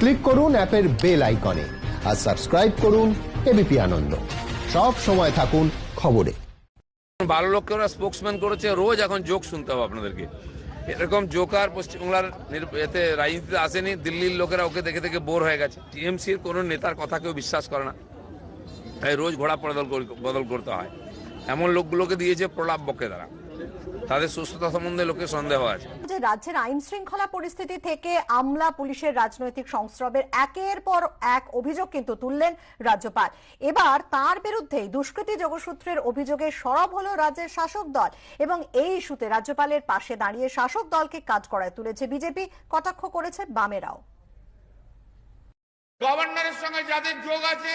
Click করুন অ্যাপের bell আইকনে আর সাবস্ক্রাইব করুন এবিপি আনন্দ। সব সময় থাকুন খবরে। ভালো লোককে ওরা স্পোক্সম্যান করেছে, রোজ এখন জোক শুনতে হবে আপনাদেরকে। এরকম জোকার পশ্চিমবাংলার এতে রাজনীতিতে আসেনি, দিল্লির লোকেরা ওকে দেখে দেখে বোর হয়ে গেছে। টিএমসির কোনো নেতার কথা কেউ বিশ্বাস করে না। তাই রোজ ঘোড়া বদল বদল করতে হয়। এমন লোকগুলোকে দিয়েছে প্রলাপ বকে তারা তাদের সুস্থতা সম্বন্ধে লোকের সন্দেহ আছে। যে রাজ্যের আইন শৃঙ্খলা পরিস্থিতি থেকে আমলা পুলিশের রাজনৈতিক সংস্রবের একের পর এক অভিযোগ কিন্তু তুললেন রাজ্যপাল। এবার তার বিরুদ্ধেই দুষ্কৃতী যোগসূত্রের অভিযোগে সরব হলো রাজ্যের শাসক দল এবং এই ইস্যুতে রাজ্যপালের পাশে দাঁড়িয়ে শাসক দলকে কাজ করায় তুলেছে বিজেপি কটাক্ষ করেছে বামেরাও। গভর্নরের সঙ্গে যাদের যোগ আছে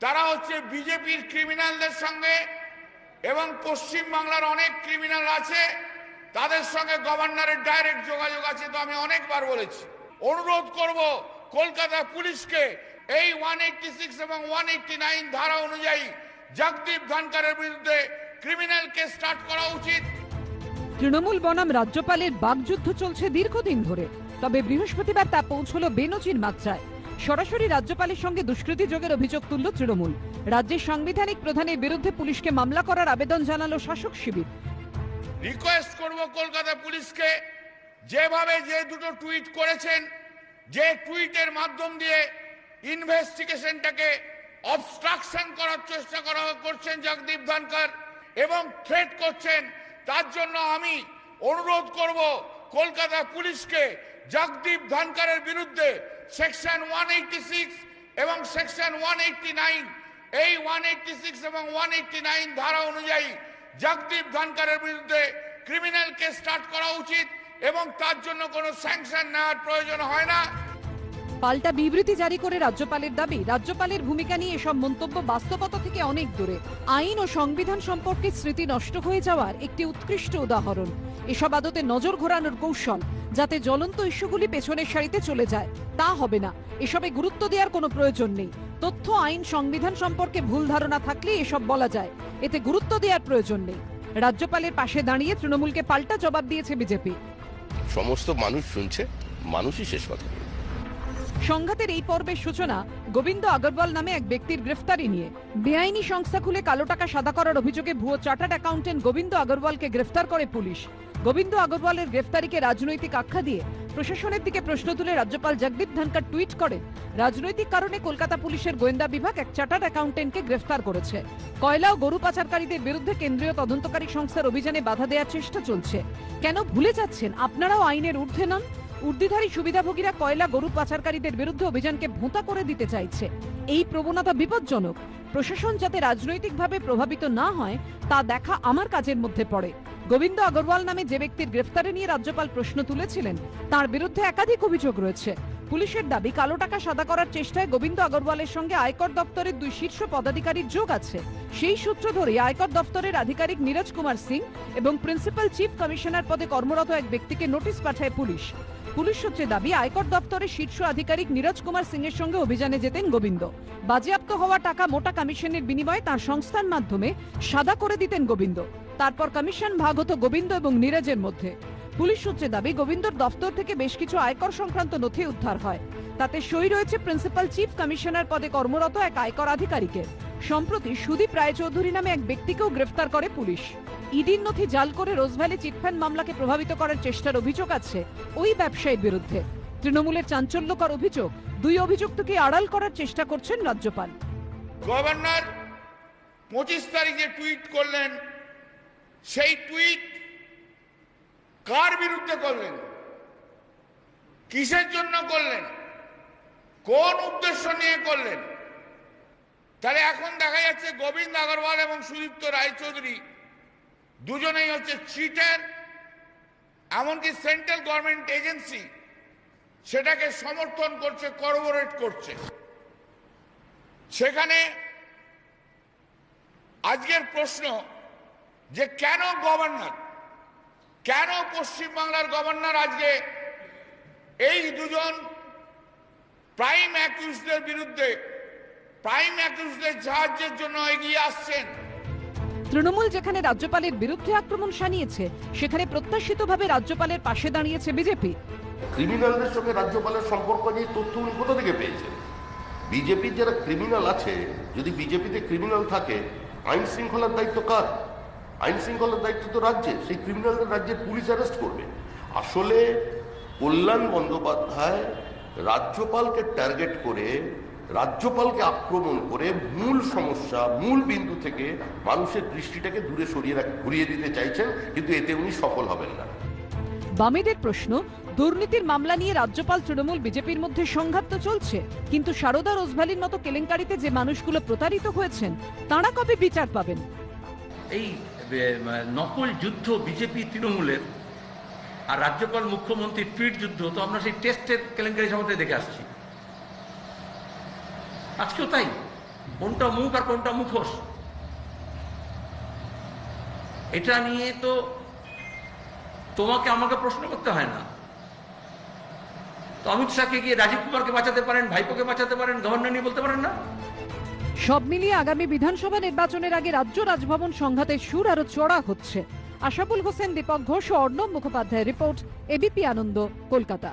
তারা হচ্ছে বিজেপির ক্রিমিনালদের সঙ্গে এবং পশ্চিম বাংলার অনেক ক্রিমিনাল আছে, তাদের সঙ্গে গভর্নরের ডাইরেক্ট যোগাযোগ আছে তো আমি অনেকবার বলেছি। অনুরোধ করব কলকাতা পুলিশকে এই ওয়ান এবং ওয়ান ধারা অনুযায়ী জগদীপ ধনকরের বিরুদ্ধে ক্রিমিনাল কেস স্টার্ট করা উচিত। তৃণমূল বনাম রাজ্যপালের বাকযুদ্ধ চলছে দীর্ঘদিন ধরে, তবে বৃহস্পতিবার তা পৌঁছল বেনজির মাত্রায়। সরাসরি রাজ্যপালের সঙ্গে দুষ্কৃতী যোগের অভিযোগ তুলল তৃণমূল। রাজ্যের সাংবিধানিক প্রধানের বিরুদ্ধে পুলিশকে মামলা করার আবেদন জানালো শাসক শিবির। রিকোয়েস্ট করব কলকাতা পুলিশকে, যেভাবে যে দুটো টুইট করেছেন, যে টুইটের মাধ্যম দিয়ে ইনভেস্টিগেশনটাকে অবস্ট্রাকশন করার চেষ্টা করা করছেন জগদীপ ধনকর এবং থ্রেট করছেন, তার জন্য আমি অনুরোধ করব কলকাতা পুলিশকে জগদীপ ধনকরের বিরুদ্ধে সেকশন ওয়ান এবং সেকশন ওয়ান এই ওয়ান এবং ওয়ান ধারা অনুযায়ী জগদীপ ধনকারের বিরুদ্ধে ক্রিমিনাল কেস স্টার্ট করা উচিত এবং তার জন্য কোনো স্যাংশন নেওয়ার প্রয়োজন হয় না। পাল্টা বিবৃতি জারি করে রাজ্যপালের দাবি, রাজ্যপালের ভূমিকা নিয়ে এসব মন্তব্য বাস্তবতা থেকে অনেক দূরে। আইন ও সংবিধান সম্পর্কে স্মৃতি নষ্ট হয়ে যাওয়ার একটি উৎকৃষ্ট উদাহরণ। এসব আদতে নজর ঘোরানোর কৌশল, যাতে জ্বলন্ত ইস্যুগুলি পেছনের সারিতে চলে যায়, তা হবে না। এসবে গুরুত্ব দেওয়ার কোনো প্রয়োজন নেই। তথ্য, আইন, সংবিধান সম্পর্কে ভুল ধারণা থাকলে এসব বলা যায়। এতে গুরুত্ব দেওয়ার প্রয়োজন নেই। রাজ্যপালের পাশে দাঁড়িয়ে তৃণমূলকে পাল্টা জবাব দিয়েছে বিজেপি। সমস্ত মানুষ শুনছে, মানুষই শেষ কথা। সংঘাতের এই পর্বের সূচনা গোবিন্দ আগরওয়াল নামে এক ব্যক্তির গ্রেফতারি নিয়ে। বেআইনি সংস্থা খুলে কালো টাকা সাদা করার অভিযোগে ভুয়ো চার্টার্ড অ্যাকাউন্টেন্ট গোবিন্দ আগরওয়ালকে গ্রেফতার করে পুলিশ। গোবিন্দ আগরওয়ালের গ্রেফতারিকে রাজনৈতিক আখ্যা দিয়ে প্রশাসনের দিকে প্রশ্ন তুলে রাজ্যপাল জগদীপ ধনকর টুইট করেন, রাজনৈতিক কারণে কলকাতা পুলিশের গোয়েন্দা বিভাগ এক চার্টার্ড অ্যাকাউন্টেন্টকে গ্রেফতার করেছে। কয়লা ও গরু পাচারকারীদের বিরুদ্ধে কেন্দ্রীয় তদন্তকারী সংস্থার অভিযানে বাধা দেওয়ার চেষ্টা চলছে। কেন ভুলে যাচ্ছেন? আপনারাও আইনের ঊর্ধ্বে নন? উর্দিধারী সুবিধাভোগীরা কয়লা গরু পাচারকারীদের বিরুদ্ধে অভিযানকে ভোঁতা করে দিতে চাইছে। এই প্রবণতা বিপজ্জনক। প্রশাসন যাতে রাজনৈতিকভাবে প্রভাবিত না হয়, তা দেখা আমার কাজের মধ্যে পড়ে। গোবিন্দ আগরওয়াল নামে যে ব্যক্তির গ্রেফতারে নিয়ে রাজ্যপাল প্রশ্ন তুলেছিলেন, তার বিরুদ্ধে একাধিক অভিযোগ রয়েছে। পুলিশের দাবি, কালো টাকা সাদা করার চেষ্টায় গোবিন্দ আগরওয়ালের সঙ্গে আয়কর দপ্তরের দুই শীর্ষ পদাধিকারীর যোগ আছে। সেই সূত্র ধরে আয়কর দপ্তরের আধিকারিক নীরজ কুমার সিং এবং প্রিন্সিপাল চিফ কমিশনার পদে কর্মরত এক ব্যক্তিকে নোটিশ পাঠায় পুলিশ। পুলিশ সূত্রে দাবি, আয়কর দপ্তরের শীর্ষ আধিকারিক নীরজ কুমার সিং এর সঙ্গে অভিযানে যেতেন গোবিন্দ। বাজেয়াপ্ত হওয়া টাকা মোটা কমিশনের বিনিময়ে তার সংস্থার মাধ্যমে সাদা করে দিতেন গোবিন্দ। তারপর কমিশন ভাগ হতো গোবিন্দ এবং নীরজের মধ্যে। পুলিশ সূত্রে দাবি, গোবিন্দর দফতর থেকে বেশ কিছু আয়কর সংক্রান্ত নথি উদ্ধার হয়। তাতে সই রয়েছে প্রিন্সিপাল চিফ কমিশনার পদে কর্মরত এক আয়কর আধিকারিকের। সম্প্রতি সুদীপ রায়চৌধুরী নামে এক ব্যক্তিকেও গ্রেফতার করে পুলিশ। ইডির নথি জাল করে রোজভ্যালি চিটফান্ড মামলাকে প্রভাবিত করার চেষ্টার অভিযোগ আছে ওই ব্যবসায়ীর বিরুদ্ধে। তৃণমূলের চাঞ্চল্যকর অভিযোগ, দুই অভিযুক্তকে আড়াল করার চেষ্টা করছেন রাজ্যপাল। গভর্নর, পঁচিশ তারিখে টুইট করলেন। সেই টুইট কার বিরুদ্ধে করলেন? কিসের জন্য করলেন? কোন উদ্দেশ্য নিয়ে করলেন? তাহলে এখন দেখা যাচ্ছে গোবিন্দ আগরওয়াল এবং সুদীপ্ত রায়চৌধুরী দুজনেই হচ্ছে চিটার এমনকি সেন্ট্রাল গভর্নমেন্ট এজেন্সি সেটাকে সমর্থন করছে করবোরেট করছে। সেখানে আজকের প্রশ্ন যে কেন গভর্নর কেন পশ্চিমবাংলার গভর্নর আজকে এই দুজন প্রাইম অ্যাকিউজদের বিরুদ্ধে প্রাইম অ্যাকিউজদের সাহায্যের জন্য এগিয়ে আসছেন? তৃণমূল যেখানে রাজ্যপালের বিরুদ্ধে আক্রমণ শানিয়েছে, সেখানে প্রত্যাশিতভাবে রাজ্যপালের পাশে দাঁড়িয়েছে বিজেপি। ক্রিমিনালদের সঙ্গে রাজ্যপালের সম্পর্ক নিয়ে তথ্য উনি কোথা থেকে পেয়েছেন? বিজেপির যারা ক্রিমিনাল আছে, যদি বিজেপিতে ক্রিমিনাল থাকে, আইন শৃঙ্খলার দায়িত্ব কার? আইন শৃঙ্খলার দায়িত্ব তো রাজ্যে সেই ক্রিমিনালদের রাজ্যের পুলিশ অ্যারেস্ট করবে। আসলে কল্যাণ বন্দ্যোপাধ্যায় রাজ্যপালকে টার্গেট করে রাজ্যপালকে আক্রমণ করে মূল সমস্যা মূল বিন্দু থেকে মানুষের দৃষ্টিটাকে দূরে সরিয়ে রাখ ঘুরিয়ে দিতে চাইছেন কিন্তু এতে উনি সফল হবেন না। বামেদের প্রশ্ন দুর্নীতির মামলা নিয়ে রাজ্যপাল তৃণমূল বিজেপির মধ্যে সংঘাত তো চলছে কিন্তু সারদা রোজভ্যালির মতো কেলেঙ্কারিতে যে মানুষগুলো প্রতারিত হয়েছেন তাঁরা কবে বিচার পাবেন? এই নকল যুদ্ধ বিজেপি তৃণমূলের আর রাজ্যপাল মুখ্যমন্ত্রীর টুইট যুদ্ধ তো আমরা সেই টেস্টের কেলেঙ্কারি সম্বন্ধে দেখে আসছি। আজকেও তাই। কোনটা মুখ আর কোনটা মুখোশ? এটা নিয়ে তো তোমাকে আমাকে প্রশ্ন করতে হয় না। তো অমিত শাহকে গিয়ে রাজীব কুমারকে বাঁচাতে পারেন, ভাইপোকে বাঁচাতে পারেন গভর্নর নিয়ে বলতে পারেন না? সব মিলিয়ে আগামী বিধানসভা নির্বাচনের আগে রাজ্য রাজভবন সংঘাতের সুর আরও চড়া হচ্ছে। আশাবুল হোসেন, দীপক ঘোষ ও অর্ণব মুখোপাধ্যায়ের রিপোর্ট, এবিপি আনন্দ, কলকাতা।